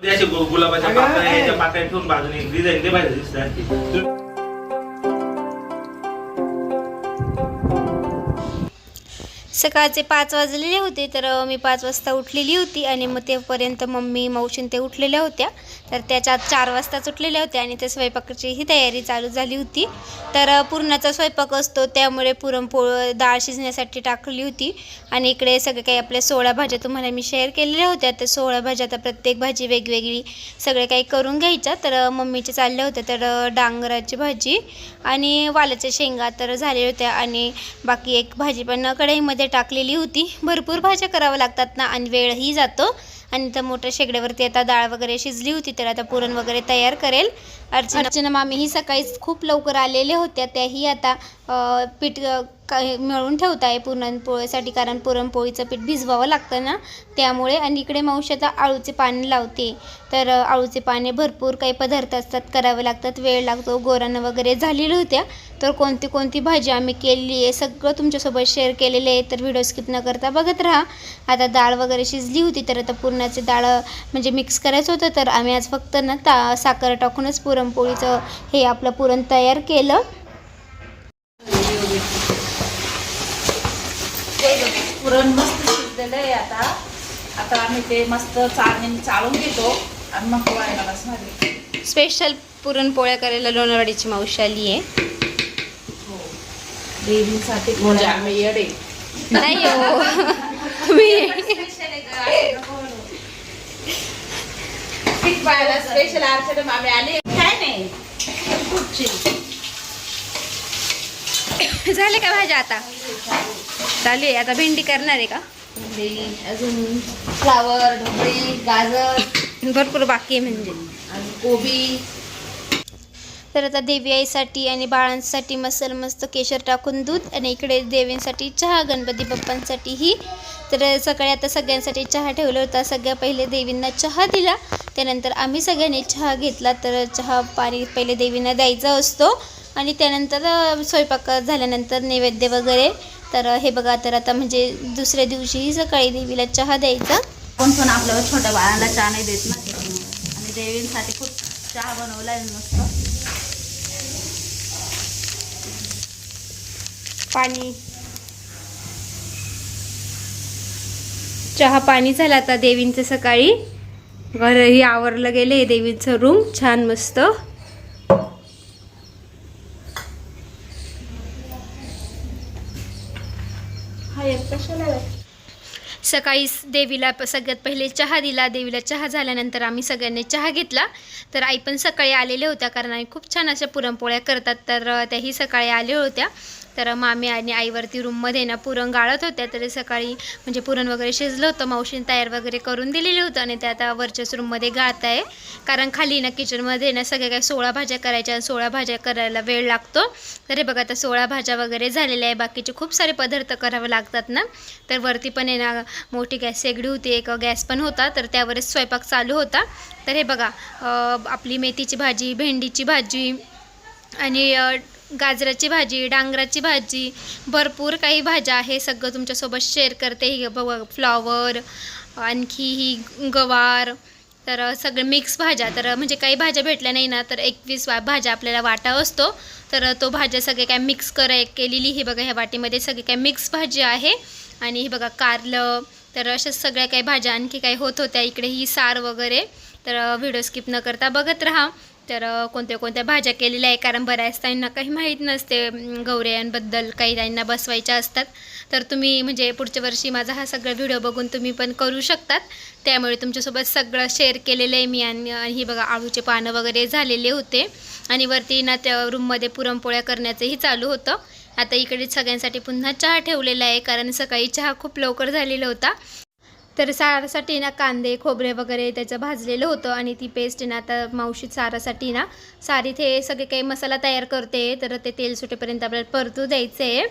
ते असे गु- गुलाबाच्या अगं, पाकळ्या ए. याच्या पाकळ्या ठेवून बाजूने डिझाईन ते पाहिजे दिसतात सकाळचे पाच वाजलेले होते तर मी पाच वाजता उठलेली होती आणि मग तेपर्यंत मम्मी मावशीन ते उठलेल्या होत्या तर त्याच्यात चार वाजता सुटलेल्या होत्या आणि त्या स्वयंपाकाचीही तयारी चालू झाली होती. तर पुरणाचा स्वयंपाक असतो त्यामुळे पुरणपोळ डाळ शिजण्यासाठी टाकली होती. आणि इकडे सगळे काही आपल्या सोळा भाज्या तुम्हाला मी शेअर केलेल्या होत्या. तर सोळा भाज्या आता प्रत्येक भाजी वेगवेगळी सगळे काही करून घ्यायच्या. तर मम्मीच्या चालल्या होत्या तर डांगराची भाजी आणि वालाच्या शेंगा तर झाल्या होत्या. आणि बाकी एक भाजी पण कढईमध्ये टाकलेली होती. भरपूर भाज्या कराव्या लागतात ना आणि वेळही जातो. आणि त्या मोठ्या शेगड्यावरती आता डाळ वगैरे शिजली होती तर आता पुरण वगैरे तयार करेल. अर्चना अर्चना मामी ही सकाळीच खूप लवकर आलेल्या होत्या त्याही आता पीठ काही मिळवून ठेवत आहे पुरणपोळीसाठी कारण पुरणपोळीचं पीठ भिजवावं लागतं ना? त्यामुळे आणि इकडे मावशी आता आळूचे पाने लावते. तर आळूचे पाने भरपूर काही पदार्थ असतात करावे लागतात वेळ लागतो गोरानं वगैरे झालेल्या होत्या. तर कोणती कोणती भाजी आम्ही केलेली आहे सगळं तुमच्यासोबत शेअर केलेले आहे. तर व्हिडिओ स्किप न करता बघत राहा. आता डाळ वगैरे शिजली होती तर आता पुरणाचे डाळ म्हणजे मिक्स करायचं होतं. तर आम्ही आज फक्त ना ता साखर टाकूनच पुरणपोळीचं हे आपलं पुरण तयार केलं. पुरण मस्त शिजलेलं आहे आता. आता आम्ही ते मस्त चाळणीने चाळून घेतो आणि मग पोळ्याला बसणार आहे. स्पेशल पुरणपोळ्या करायला लोणावळीची मावशी आली आहे. देवीसाठी म्हणजे आम्ही येडे. नाही हो. तुम्ही स्पेशल अर्चना मामी आली. कुठची झाले का भाज्या आता? चालू आहे. आता भेंडी करणार आहे का? अजून फ्लावर ढोबळी गाजर. भरपूर बाकी आहे म्हणजे. आणि कोबी. तर आता देवी आईसाठी आणि बाळांसाठी मसल मस्त केशर टाकून दूध आणि इकडे देवींसाठी चहा गणपती बाप्पांसाठीही. तर सकाळी आता सगळ्यांसाठी चहा ठेवला होता. सगळ्या पहिले देवींना चहा दिला. त्यानंतर आम्ही सगळ्यांनी चहा घेतला. तर चहा पाणी पहिले देवींना द्यायचा असतो. आणि त्यानंतर स्वयंपाक झाल्यानंतर नैवेद्य वगैरे. तर हे बघा तर आता म्हणजे दुसऱ्या दिवशीही सकाळी देवीला चहा द्यायचा. कोण कोण आपल्या छोट्या बाळाला चहा नाही देत ना? आणि देवींसाठी खूप चहा बनवला आहे मस्त. पाणी. चहा पाणी झालं आता देवींचं सकाळी. घरही आवरलं गेले देवीचं रूम छान मस्त. सकाळी देवीला सगळ्यात पहिले चहा दिला. देवीला चहा झाल्यानंतर आम्ही सगळ्यांनी चहा घेतला. तर आई पण सकाळी आलेल्या होत्या कारण आई खूप छान अशा पुरणपोळ्या करतात. तर त्याही सकाळी आल्या होत्या. तर मामी आणि आईवरती रूममध्ये ना पुरण गाळत होत्या. तरी सकाळी म्हणजे पुरण वगैरे शिजलं होतं. मावशीने तयार वगैरे करून दिलेलं होतं आणि ते आता वरच्याच रूममध्ये गाळत आहे. कारण खाली ना किचनमध्ये ना सगळ्या काही सोळा भाज्या करायच्या आणि सोळा भाज्या करायला वेळ लागतो. तर हे बघा आता सोळा भाज्या वगैरे झालेल्या आहे. बाकीचे खूप सारे पदार्थ करावे लागतात ना. तर वरती पण आहे ना मोठी गॅस शेगडी होती. एक गॅस पण होता. तर त्यावरच स्वयंपाक चालू होता. तर हे बघा आपली मेथीची भाजी भेंडीची भाजी आणि गाजराची भाजी डांगराची भाजी भरपूर काही भाज्या आहे. सगळं तुमच्यासोबत शेअर करते. ही फ्लॉवर आणखी ही गवार तर सगळे मिक्स भाज्या. तर म्हणजे काही भाज्या भेटल्या नाही ना तर एकवीस वा भाज्या आपल्याला वाटा असतो. तर तो भाज्या सगळे काय मिक्स कराय केलेली ही बघा ह्या वाटीमध्ये सगळी काय मिक्स भाजी आहे. आणि ही बघा कारलं तर अशा सगळ्या काही भाज्या आणखी काही होत होत्या. इकडे ही सार वगैरे. तर व्हिडिओ स्किप न करता बघत राहा. तर कोणत्या कोणत्या भाज्या केलेल्या आहे? कारण बऱ्याच त्यांना काही माहीत नसते गौऱ्यांबद्दल काही त्यांना बसवायच्या असतात. तर तुम्ही म्हणजे पुढच्या वर्षी माझा हा सगळा व्हिडिओ बघून तुम्ही पण करू शकतात. त्यामुळे तुमच्यासोबत सगळं शेअर केलेलं आहे मी आणि ही बघा आळूचे पानं वगैरे झालेले होते. आणि वरती ना त्या रूममध्ये पुरणपोळ्या करण्याचंही चालू होतं. आता इकडे सगळ्यांसाठी पुन्हा चहा ठेवलेला आहे कारण सकाळी चहा खूप लवकर झालेला होता. तर सारासाठी ना कांदे खोबरे वगैरे त्याचं भाजलेलं होतं आणि ती पेस्ट ना आता मावशी सारासाठी ना सारी ते सगळे काही मसाला तयार करते तर ते तेल सुटेपर्यंत आपल्याला परतू द्यायचं. आहे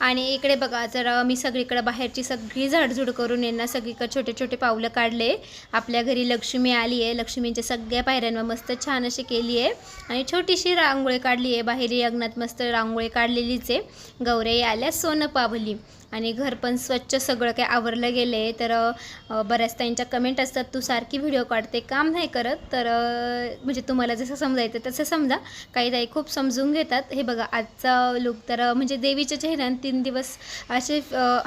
आणि इकडे बघा जर मी सगळीकडं बाहेरची सगळी झाडझूड करून यांना सगळीकडे छोटे छोटे पावलं काढले. आपल्या घरी लक्ष्मी आली आहे. लक्ष्मींच्या सगळ्या पायऱ्यांवर मस्त छान अशी केली आहे. आणि छोटीशी रांगोळी काढली आहे. बाहेरी अंगणात मस्त रांगोळी काढलेलीच आहे. गौराई आल्या सोनं पावली. आणि घर पण स्वच्छ सगळं काही आवरलं गेलं आहे तर बऱ्याच त्यांच्या कमेंट असतात तू सारखी व्हिडिओ काढते काम नाही करत. तर म्हणजे तुम्हाला जसं समजायचं तसं समजा. काही ताई खूप समजून घेतात. हे बघा आजचा लुक तर म्हणजे देवीच्या चेहऱ्याने तीन दिवस असे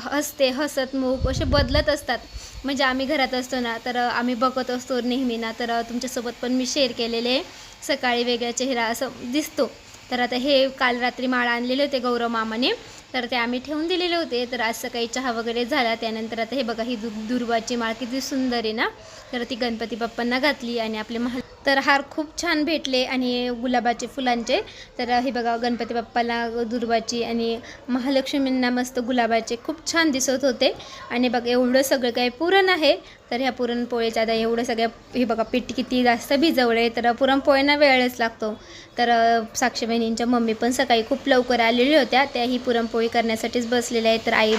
हसते हसत मूक असे बदलत असतात. म्हणजे आम्ही घरात असतो ना तर आम्ही बघत असतो नेहमी ना तर तुमच्यासोबत पण मी शेअर केलेले सकाळी वेगळा चेहरा असं दिसतो. तर आता हे काल रात्री माळ आणलेले होते गौरव मामाने. तर ते आम्ही ठेवून दिलेले होते. तर आज सकाळी चहा वगैरे झाला. त्यानंतर आता हे बघा ही दु दुर्वाची माळ किती सुंदर आहे ना? तर ती गणपती बाप्पांना घातली आणि आपले महा तर हार खूप छान भेटले आणि गुलाबाचे फुलांचे. तर हे बघा गणपती बाप्पाला दुर्वाची आणि महालक्ष्मींना मस्त गुलाबाचे खूप छान दिसत होते. आणि बघा एवढं सगळं काही पुरण आहे. तर ह्या पुरणपोळीच्या आता एवढं सगळ्या हे बघा पीठ किती जास्त भिजवलं आहे तर पुरणपोळ्यांना वेळच लागतो. तर साक्षी बहिणींच्या मम्मी पण सकाळी खूप लवकर आलेल्या होत्या. त्या ही पुरणपोळी करण्यासाठीच बसलेल्या आहेत. तर आई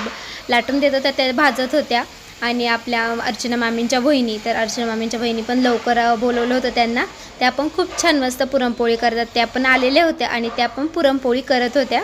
लाटून देत होत्या त्या भाजत होत्या. आणि आपल्या अर्चना मामींच्या बहिणी तर अर्चना मामींच्या बहिणी पण लवकर बोलवलं होतं त्यांना. त्या पण खूप छान मस्त पुरणपोळी करतात. त्या पण आलेल्या होत्या आणि त्या पण पुरणपोळी करत होत्या.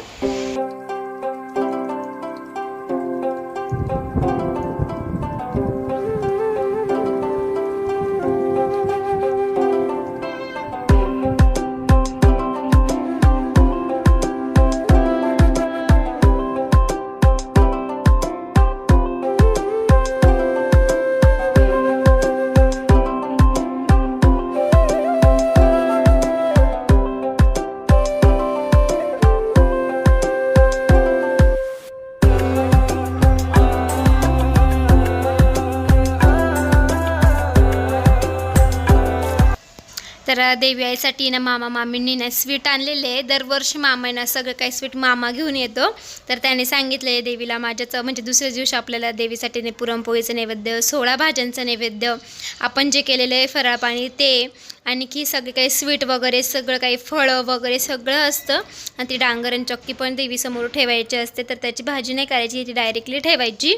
तर देवी आईसाठी ना मामा मामींनी ना स्वीट आणलेले आहे. दरवर्षी मामा आहे ना सगळं काही स्वीट मामा घेऊन येतो. तर त्याने सांगितलं आहे देवीला माझ्याच म्हणजे दुसऱ्या दिवशी आपल्याला देवीसाठी ने पुरणपोळीचं नैवेद्य सोळा भाज्यांचं नैवेद्य आपण जे केलेलं आहे फराळ पाणी ते आणखी सगळे काही स्वीट वगैरे सगळं काही फळं वगैरे सगळं असतं. आणि ती डांगरण चक्की पण देवीसमोर ठेवायची असते. तर त्याची भाजी नाही करायची ती डायरेक्टली ठेवायची.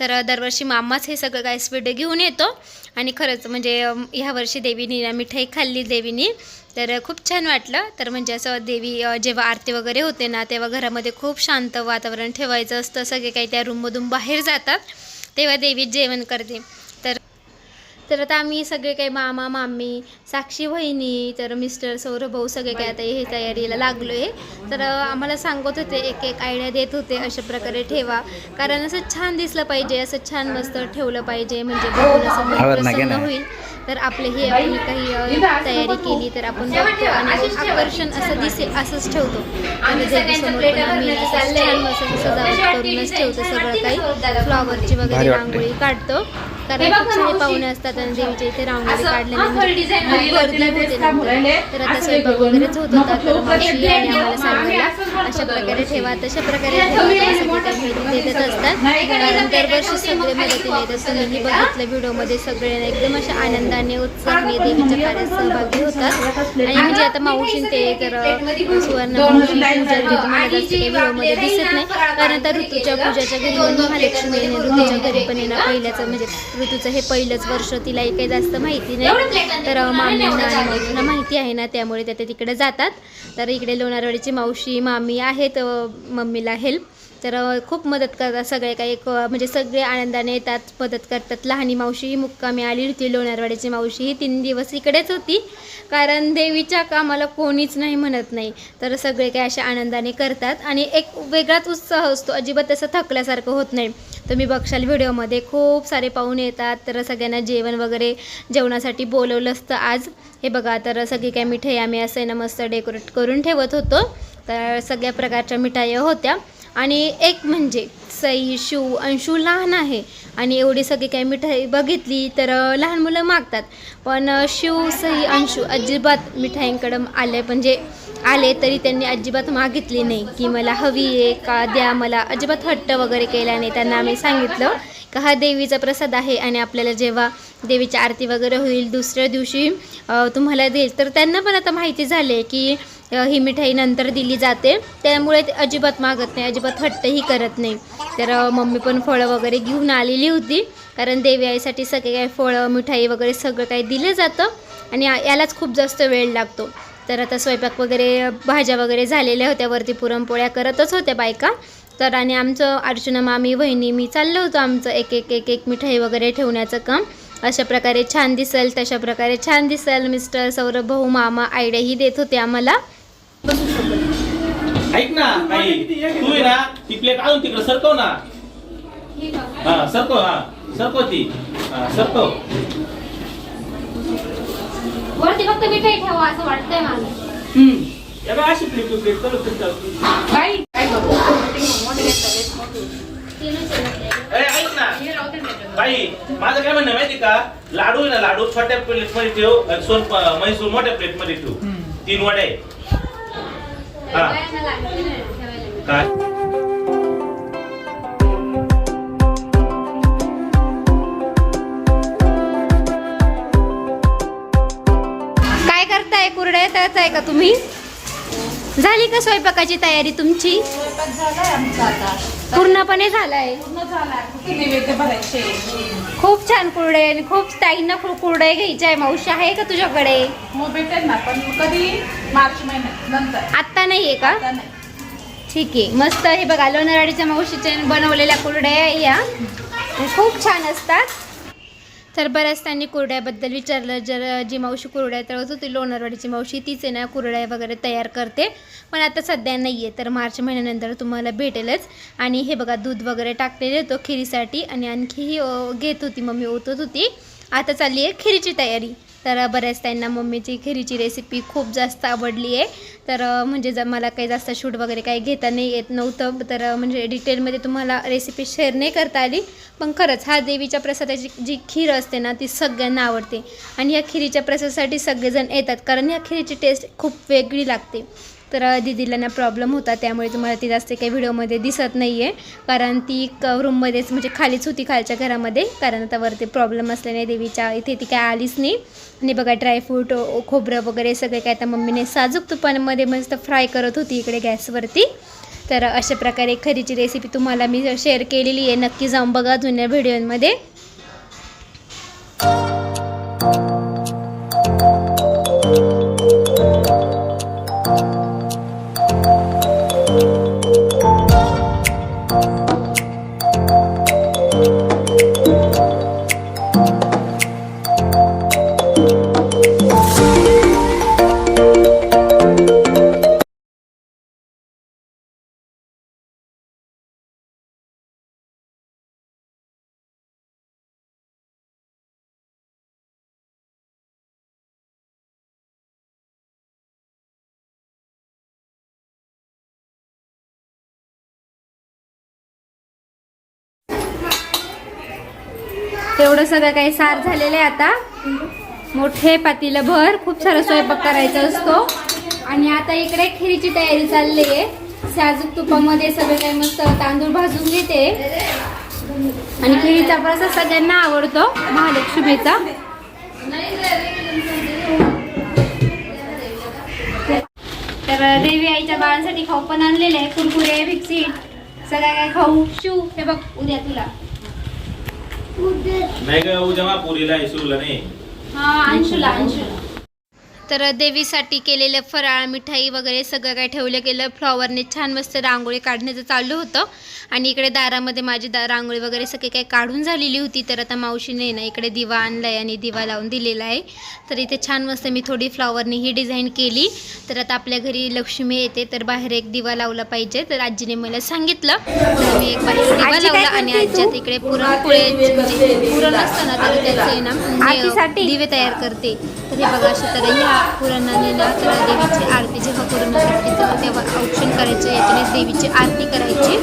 तर दरवर्षी मामाच हे सगळं काही स्वीट घेऊन येतो. आणि खरंच म्हणजे ह्या वर्षी देवीनी मिठाई खाल्ली देवीनी. तर खूप छान वाटलं. तर म्हणजे असं देवी जेव्हा आरती वगैरे होते ना तेव्हा घरामध्ये खूप शांत वातावरण ठेवायचं असतं. सगळे काही त्या रूममधून बाहेर जातात. तेव्हा देवी जेवण करते. तर आता आम्ही सगळे काही मामा मामी साक्षी वहिनी तर मिस्टर सौरभ भाऊ सगळे काही आता हे तयारीला लागलो आहे तर आम्हाला सांगत होते एक एक आयडिया देत होते अशा प्रकारे ठेवा. कारण असं छान दिसलं पाहिजे असं छान मस्त ठेवलं पाहिजे म्हणजे बघून असं प्रसन्न. होईल. तर आपले हे आपण काही तयारी केली तर आपण बघतो आणि आकर्षण असं दिसेल असंच ठेवतो. आणि सजावट करूनच ठेवतो सगळं काही फ्लॉवरची वगैरे. रांगोळी काढतो. कारण खूप सारे पाहुणे असतात आणि देवीच्या इथे रांगोळी काढल्यानंतर नंतर. तर आता स्वयंपाक वगैरेच होत होता तर मावशी आणि आम्हाला सांगायला अशा प्रकारे ठेवा तशा प्रकारे माहिती देतच असतात. कारण दरवर्षी सगळे मदतीला येतात तुम्हीही बघितलं व्हिडिओमध्ये सगळे एकदम अशा आनंदाने उत्साहाने देवीच्या कार्यात सहभागी होतात आणि म्हणजे आता मावशीन ते तर सुवर्ण मावशी व्हिडिओमध्ये दिसत नाही. कारण आता ऋतूच्या पूजाच्या घरी महालक्ष्मी ऋतूच्या घरी पण येणं पहिल्याच म्हणजे ऋतूचं हे पहिलंच वर्ष तिलाही काही जास्त माहिती नाही. तर मामींना आणि मावशींना माहिती आहे ना त्यामुळे त्या त्या तिकडे जातात. तर इकडे लोणारवाडीची मावशी मामी आहेत मम्मीला हेल्प तर खूप मदत करतात सगळे काही म्हणजे सगळे आनंदाने येतात मदत करतात. लहानी मावशी ही मुक्कामी आली होती लोणारवाडीची मावशी ही तीन दिवस इकडेच होती. कारण देवीच्या कामाला कोणीच नाही म्हणत नाही. तर सगळे काही अशा आनंदाने करतात. आणि एक वेगळाच उत्साह असतो. अजिबात तसं थकल्यासारखं होत नाही. तुम्ही बघशाल व्हिडिओमध्ये खूप सारे पाहुणे येतात तर सगळ्यांना जेवण वगैरे जेवणासाठी बोलवलं असतं. आज हे बघा तर सगळी काय मिठाई आम्ही असं आहे ना मस्त डेकोरेट करून ठेवत होतो. तर सगळ्या प्रकारच्या मिठाई होत्या. आणि एक म्हणजे सई शिव अंशू लहान आहे. आणि एवढी सगळी काही मिठाई बघितली तर लहान मुलं मागतात. पण शिव सई अंशू अजिबात मिठाईंकडं आले म्हणजे आले तरी त्यांनी अजिबात मागितली नाही की मला हवी आहे का द्या मला अजिबात हट्ट वगैरे केला नाही. त्यांना आम्ही सांगितलं का हा देवीचा प्रसाद आहे आणि आपल्याला जेव्हा देवीची आरती वगैरे होईल दुसऱ्या दिवशी तुम्हाला देईल. तर त्यांना पण आता माहिती झाली आहे की ही मिठाई नंतर दिली जाते. त्यामुळे ते अजिबात मागत नाही अजिबात हट्टही करत नाही. तर मम्मी पण फळं वगैरे घेऊन आलेली होती. कारण देवी आईसाठी सगळे काही फळं मिठाई वगैरे सगळं काही दिलं जातं आणि यालाच खूप जास्त वेळ लागतो. तर आता स्वयंपाक वगैरे भाज्या वगैरे झालेल्या होत्या वरती पुरणपोळ्या करतच होत्या बायका. तर आणि आमचं अर्चना मामी वहिनी मी चाललं होतो आमचं एक एक एक एक मिठाई वगैरे ठेवण्याचं काम. अशा प्रकारे छान दिसेल तशा प्रकारे छान दिसेल. मिस्टर सौरभ भाऊ मामा आयडियाही देत होते आम्हाला. ऐक ना काही तू आहे ना ती प्लेट आणून तिकडे सरकव ना. हा सरकव हा. सरकव ती. हा सरकव. वरती फक्त मिठाई ठेवा असं वाटतंय मला. या बघ, अशी प्लेट तू प्लेट चालू कर, चालू. काय. अरे ऐक ना. बाई माझं काय म्हणणं आहे माहिती का? लाडू आहे ना लाडू छोट्या प्लेटमध्ये ठेव आणि सोन मैसूर मोठ्या प्लेटमध्ये ठेव. तीन वडे. आहे. हा. काय? काय करताय कुरड्या? करताय का तुम्ही? झाली का स्वयंपाकाची तयारी तुमची? स्वयंपाक झालाय आमचा आता. पूर्णपणे झालाय. खूप छान कुरडे आणि खूप ताईंना कुरडे घ्यायचे आहे. मावशी आहे का तुझ्याकडे? भेटेल ना पण कधी? मार्च महिन्यात नंतर. आत्ता नाहीये का? आता नाही. ठीक आहे. मस्त हे बघा लोणारवाडीच्या मावशीचे बनवलेल्या कुरड्या या. खूप छान असतात. तर बऱ्याच त्यांनी कुरड्याबद्दल विचारलं. जर जी मावशी कुरड्या तळत होती लोणारवाडीची मावशी तीच आहे ना कुरड्या वगैरे तयार करते. पण आता सध्या नाही आहे तर मार्च महिन्यानंतर तुम्हाला भेटेलच. आणि हे बघा दूध वगैरे टाकलेले तो खिरीसाठी. आणि आणखीही घेत होती मम्मी ओतत होती. आता चालली आहे खिरीची तयारी. तर बऱ्याच त्यांना मम्मीची खिरीची रेसिपी खूप जास्त आवडली आहे. तर म्हणजे जर मला काही जास्त शूट वगैरे काही घेता नाही येत नव्हतं तर म्हणजे डिटेलमध्ये तुम्हाला रेसिपी शेअर नाही करता आली. पण खरंच हा देवीच्या प्रसादाची जी खीर असते ना ती सगळ्यांना आवडते. आणि ह्या खिरीच्या प्रसादासाठी सगळेजण येतात कारण ह्या खिरीची टेस्ट खूप वेगळी लागते. तर अ, ना प्रॉब्लेम होता त्यामुळे तुम्हाला ती जास्त काही व्हिडिओमध्ये दिसत नाही आहे कारण ती क रूममध्येच म्हणजे खालीच होती खालच्या घरामध्ये. कारण आता वरती प्रॉब्लेम असल्याने देवीच्या इथे ती काय आलीच नाही. आणि बघा ड्रायफ्रूट खोबरं वगैरे सगळे काय आता मम्मीने साजूक तुपामध्ये मस्त फ्राय करत होती इकडे गॅसवरती तर अशा प्रकारे खरीची रेसिपी तुम्हाला मी शेअर केलेली आहे. नक्की जाऊन बघा जुन्या व्हिडिओमध्ये तेवढं सगळं काही सार झालेलं आहे आता. मोठे पातीला भर खूप सारा स्वयंपाक करायचा असतो. आणि आता इकडे खिरीची तयारी चालली आहे. साजूक तुपामध्ये सगळं काही मस्त तांदूळ भाजून घेते. आणि खिरीचा प्रसाद सगळ्यांना आवडतो महालक्ष्मीचा. तर देवी आईच्या बाळांसाठी खाऊ पण आणलेले आहे. कुरकुरे भिक्सिट सगळं काय खाऊ. शिव हे बघ उद्या तुला. नाही उद्या सुरूला नाही. हा अंशुला अंशुला. तर देवीसाठी केलेलं फराळ मिठाई वगैरे सगळं काय ठेवलं गेलं. फ्लॉवरने छान मस्त रांगोळी काढण्याचं चालू होतं. आणि इकडे दारामध्ये माझी दा रांगोळी वगैरे सगळी काही काढून झालेली होती तर आता मावशीने ना इकडे दिवा आणला आहे आणि दिवा लावून दिलेला आहे. तर इथे छान मस्त मी थोडी फ्लॉवरने ही डिझाईन केली. तर आता आपल्या घरी लक्ष्मी येते तर बाहेर एक दिवा लावला पाहिजे. तर आजीने मला सांगितलं तर मी एक बाहेर दिवा लावला आणि आजी आता इकडे पुरणपोळे म्हणजे पुरण असतं ना तर त्याचे ना दिवे तयार करते. तर हे बघा अशा तर ह्या पुरणाने ना तर देवीची आरती जेव्हा पुरण तेव्हा औक्षण करायचं याच्याने देवीची आरती करायची.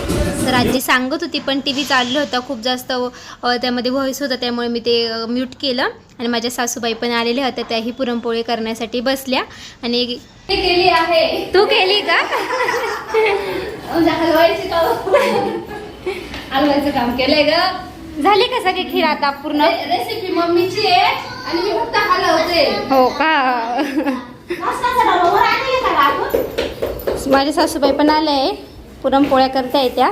तर आजी सांगत होती पण टी व्ही चाललं होता खूप जास्त त्यामध्ये व्हॉइस होता त्यामुळे मी ते म्यूट केलं. आणि माझ्या सासूबाई पण आलेल्या होत्या त्याही पुरणपोळी करण्यासाठी बसल्या. आणि केली आहे. तू केली का? हलवायचं काम. केलंय ग. झाली का सगळी खीर आता पूर्ण? रेसिपी मम्मीची आहे आणि मी फक्त हलवते. हो का? माझ्या सासूबाई पण आल्या आहे. पुरणपोळ्या करता येत्या.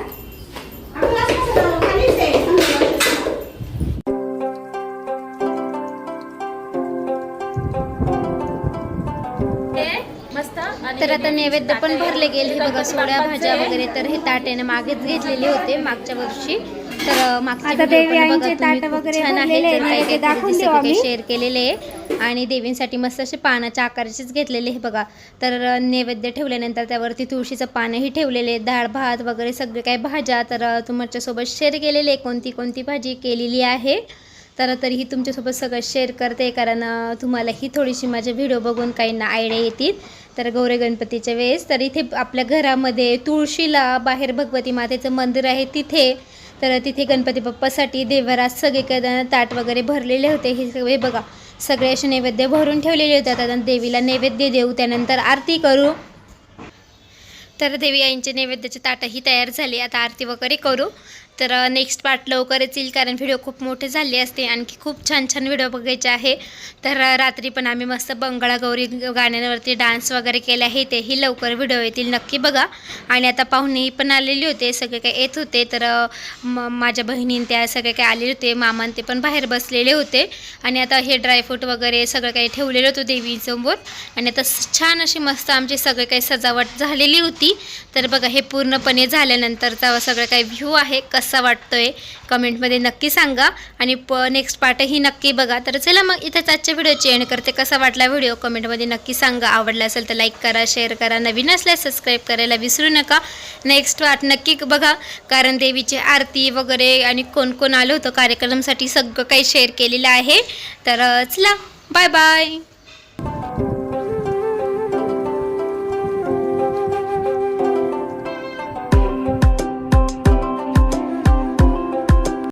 मस्त आणि तर आता नैवेद्य पण भरले गेले. हे बघा सोड्या भाज्या वगैरे तर हे ताट्याने मागेच घेतलेले होते मागच्या वर्षी. तर. काही काही काही. शेअर केलेले आहे आणि देवींसाठी मस्त असे पानाच्या आकाराचेच घेतलेले हे बघा तर नैवेद्य ठेवल्यानंतर त्यावरती तुळशीचं पानही ठेवलेले. डाळ भात वगैरे सगळे काही भाज्या तर तुमच्यासोबत शेअर केलेले कोणती कोणती भाजी केलेली आहे तर तरीही तुमच्यासोबत सगळं शेअर करते कारण तुम्हालाही थोडीशी माझे व्हिडिओ बघून काहींना आयडिया येतील तर गौरी गणपतीच्या वेळेस तर इथे आपल्या घरामध्ये तुळशीला बाहेर भगवती मातेचं मंदिर आहे तिथे तर तिथे गणपती बाप्पासाठी देवरात सगळीकडे ताट वगैरे भरलेले होते. हे सगळे बघा सगळे असे नैवेद्य भरून ठेवलेले होते. आता देवीला नैवेद्य देऊ त्यानंतर आरती करू. तर देवी आईंचे नैवेद्याचे ताटंही तयार झाले. आता आरती वगैरे करू. तर नेक्स्ट पार्ट लवकरच येईल कारण व्हिडिओ खूप मोठे झाले असते. आणखी खूप छान छान व्हिडिओ बघायचे आहे. तर रात्री पण आम्ही मस्त बंगळागौरी गाण्यांवरती डान्स वगैरे केले आहे. तेही लवकर व्हिडिओ येतील नक्की बघा. आणि आता पाहुणेही पण आलेले होते. सगळे काही येत होते. तर म- माझ्या बहिणीं त्या सगळे काही आलेले होते. मामान ते पण बाहेर बसलेले होते. आणि आता हे ड्रायफ्रूट वगैरे सगळं काही ठेवलेलं होतं देवीसमोर. आणि आता छान अशी मस्त आमची सगळे काही सजावट झालेली होती. तर बघा हे पूर्णपणे झाल्यानंतरचा सगळं काही व्ह्यू आहे. कसं वाटतोय? कमेंटमध्ये नक्की सांगा. आणि प नेक्स्ट पार्टही नक्की बघा. तर चला मग इथंच आजच्या व्हिडिओची एंड करते. कसा वाटला व्हिडिओ? कमेंटमध्ये नक्की सांगा. आवडला असेल तर लाईक करा शेअर करा. नवीन असल्यास सबस्क्राईब करायला विसरू नका. नेक्स्ट पार्ट नक्की बघा. कारण देवीची आरती वगैरे आणि कोण कोण आलं होतं कार्यक्रमासाठी सगळं काही शेअर केलेलं आहे. तर चला. Bye bye